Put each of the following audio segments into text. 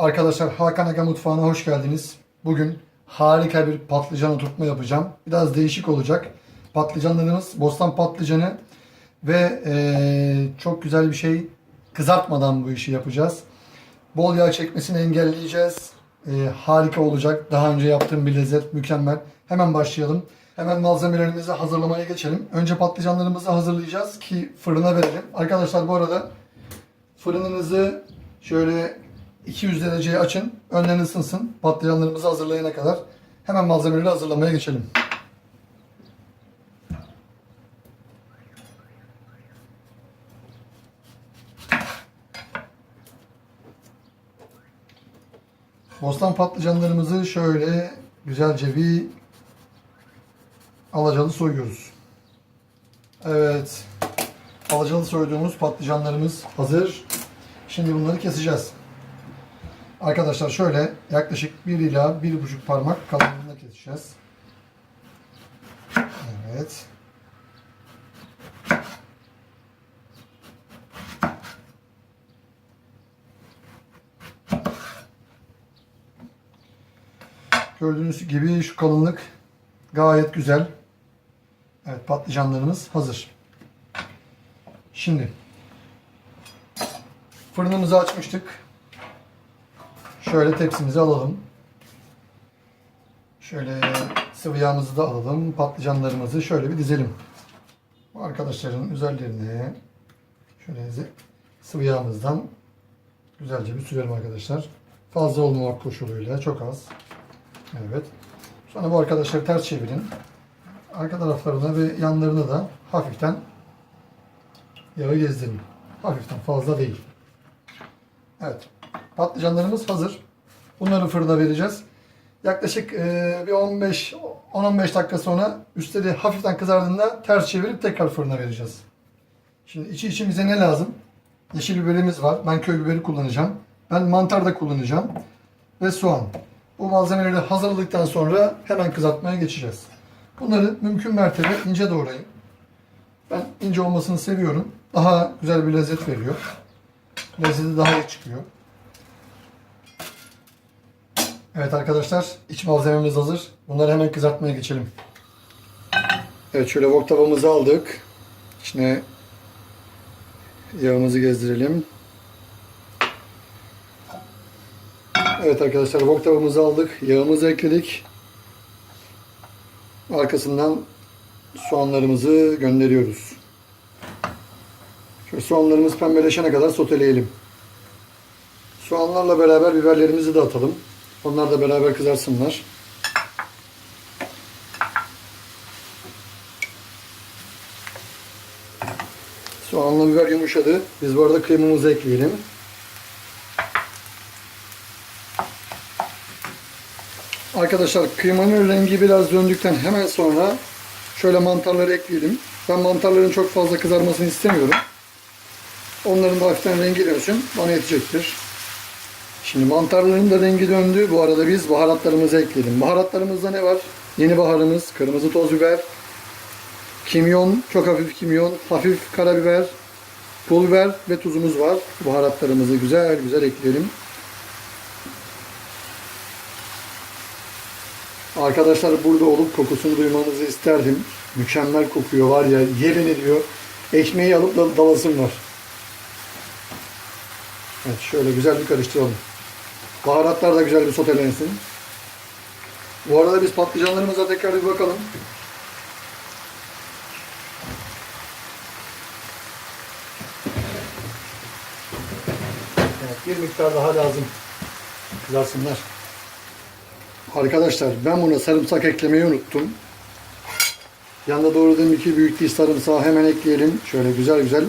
Arkadaşlar Hakan Aga Mutfağı'na hoş geldiniz. Bugün harika bir patlıcan oturtma yapacağım. Biraz değişik olacak. Patlıcanlarımız bostan patlıcanı ve eee, çok güzel bir şey kızartmadan bu işi yapacağız. Bol yağ çekmesini engelleyeceğiz. Eee, harika olacak. Daha önce yaptığım bir lezzet mükemmel. Hemen başlayalım. Hemen malzemelerimizi hazırlamaya geçelim. Önce patlıcanlarımızı hazırlayacağız ki fırına verelim. Arkadaşlar bu arada Fırınınızı şöyle 200 dereceye açın. Önden ısınsın. Patlıcanlarımızı hazırlayana kadar. Hemen malzemeleri hazırlamaya geçelim. Bostan patlıcanlarımızı şöyle güzelce bir alacalı soyuyoruz. Evet. Alacalı soyduğumuz patlıcanlarımız hazır. Şimdi bunları keseceğiz. Arkadaşlar şöyle yaklaşık 1 ila 1,5 parmak kalınlığında keseceğiz. Evet. Gördüğünüz gibi şu kalınlık gayet güzel. Evet patlıcanlarımız hazır. Şimdi fırınımızı açmıştık. Şöyle tepsimizi alalım. Şöyle sıvı yağımızı da alalım. Patlıcanlarımızı şöyle bir dizelim. Bu arkadaşların üzerlerine şöyle sıvı yağımızdan güzelce bir sürelim arkadaşlar. Fazla olmamak koşuluyla çok az. Evet. Sonra bu arkadaşları ters çevirin. Arka taraflarına ve yanlarına da hafiften yağı gezdirin. Hafiften fazla değil. Evet. Patlıcanlarımız hazır. Bunları fırına vereceğiz. Yaklaşık e, bir 15 10-15 dakika sonra üstleri hafiften kızardığında ters çevirip tekrar fırına vereceğiz. Şimdi içi içimize ne lazım? Yeşil biberimiz var. Ben köy biberi kullanacağım. Ben mantar da kullanacağım. Ve soğan. Bu malzemeleri hazırladıktan sonra hemen kızartmaya geçeceğiz. Bunları mümkün mertebe ince doğrayın. Ben ince olmasını seviyorum. Daha güzel bir lezzet veriyor. Lezzeti daha iyi çıkıyor. Evet arkadaşlar iç malzememiz hazır. Bunları hemen kızartmaya geçelim. Evet şöyle wok tavamızı aldık. İçine yağımızı gezdirelim. Evet arkadaşlar wok tavamızı aldık. Yağımızı ekledik. Arkasından soğanlarımızı gönderiyoruz. Şöyle soğanlarımız pembeleşene kadar soteleyelim. Soğanlarla beraber biberlerimizi de atalım. Onlar da beraber kızarsınlar. Soğanla biber yumuşadı. Biz bu arada kıymamızı ekleyelim. Arkadaşlar kıymanın rengi biraz döndükten hemen sonra şöyle mantarları ekleyelim. Ben mantarların çok fazla kızarmasını istemiyorum. Onların da hafiften rengi dönsün. Bana yetecektir. Şimdi mantarların da rengi döndü. Bu arada biz baharatlarımızı ekleyelim. Baharatlarımızda ne var? Yeni baharımız, kırmızı toz biber, kimyon, çok hafif kimyon, hafif karabiber, pul biber ve tuzumuz var. Baharatlarımızı güzel güzel ekleyelim. Arkadaşlar burada olup kokusunu duymanızı isterdim. Mükemmel kokuyor var ya yemin ediyor. Ekmeği alıp da dalasım var. Evet şöyle güzel bir karıştıralım. Baharatlar da güzel bir sotelensin. Bu arada biz patlıcanlarımıza tekrar bir bakalım. Evet, bir miktar daha lazım. Kızarsınlar. Arkadaşlar ben buna sarımsak eklemeyi unuttum. Yanında doğradığım iki büyük diş sarımsağı hemen ekleyelim. Şöyle güzel güzel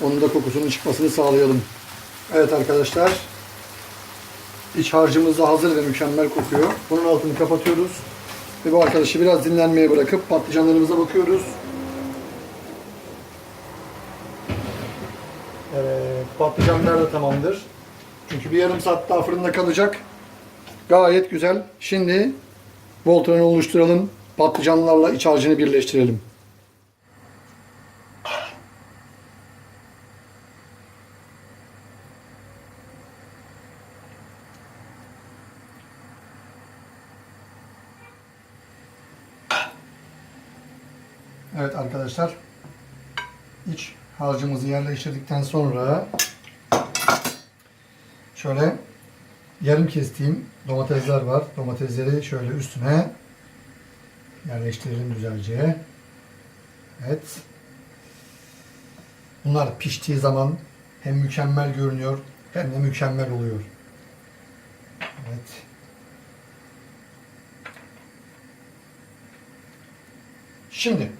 onun da kokusunun çıkmasını sağlayalım. Evet arkadaşlar. İç harcımız da hazır ve mükemmel kokuyor. Bunun altını kapatıyoruz. Ve bu arkadaşı biraz dinlenmeye bırakıp patlıcanlarımıza bakıyoruz. Evet, patlıcanlar da tamamdır. Çünkü bir yarım saat daha fırında kalacak. Gayet güzel. Şimdi voltranı oluşturalım. Patlıcanlarla iç harcını birleştirelim. Evet arkadaşlar. iç harcımızı yerleştirdikten sonra şöyle yarım kestiğim domatesler var. Domatesleri şöyle üstüne yerleştirelim güzelce. Evet. Bunlar piştiği zaman hem mükemmel görünüyor hem de mükemmel oluyor. Evet. Şimdi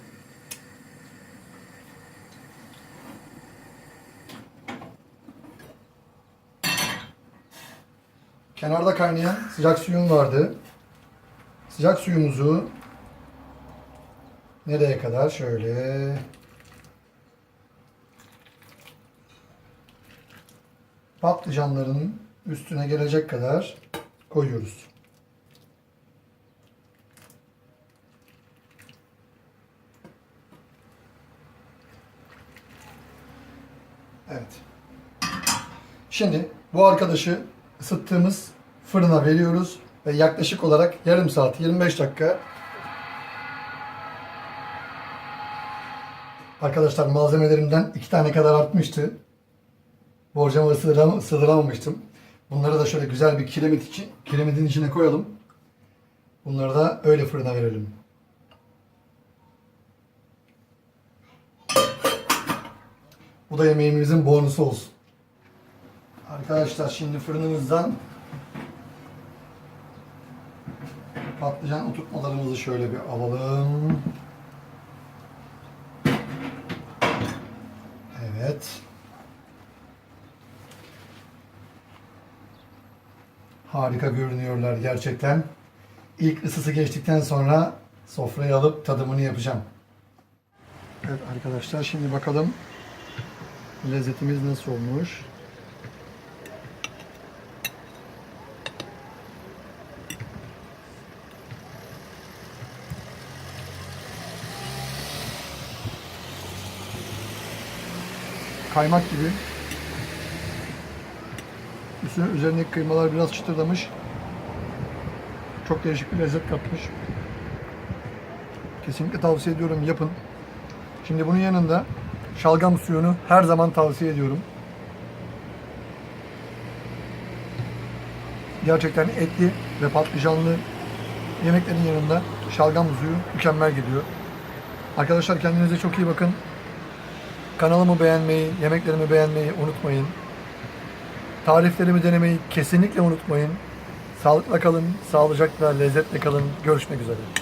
kenarda kaynayan sıcak suyum vardı. Sıcak suyumuzu nereye kadar? Şöyle patlıcanların üstüne gelecek kadar koyuyoruz. Evet. Şimdi bu arkadaşı ısıttığımız fırına veriyoruz ve yaklaşık olarak yarım saat 25 dakika Arkadaşlar malzemelerimden iki tane kadar artmıştı. Borcamı sığdıram sığdıramamıştım. Bunları da şöyle güzel bir kiremit için, kiremitin içine koyalım. Bunları da öyle fırına verelim. Bu da yemeğimizin bonusu olsun. Arkadaşlar şimdi fırınımızdan patlıcan oturtmalarımızı şöyle bir alalım. Evet. Harika görünüyorlar gerçekten. İlk ısısı geçtikten sonra sofraya alıp tadımını yapacağım. Evet arkadaşlar şimdi bakalım lezzetimiz nasıl olmuş. Kaymak gibi. Üstüne üzerindeki kıymalar biraz çıtırdamış. Çok değişik bir lezzet katmış. Kesinlikle tavsiye ediyorum yapın. Şimdi bunun yanında şalgam suyunu her zaman tavsiye ediyorum. Gerçekten etli ve patlıcanlı yemeklerin yanında şalgam suyu mükemmel gidiyor. Arkadaşlar kendinize çok iyi bakın. Kanalımı beğenmeyi, yemeklerimi beğenmeyi unutmayın. Tariflerimi denemeyi kesinlikle unutmayın. Sağlıkla kalın, sağlıcakla, lezzetle kalın. Görüşmek üzere.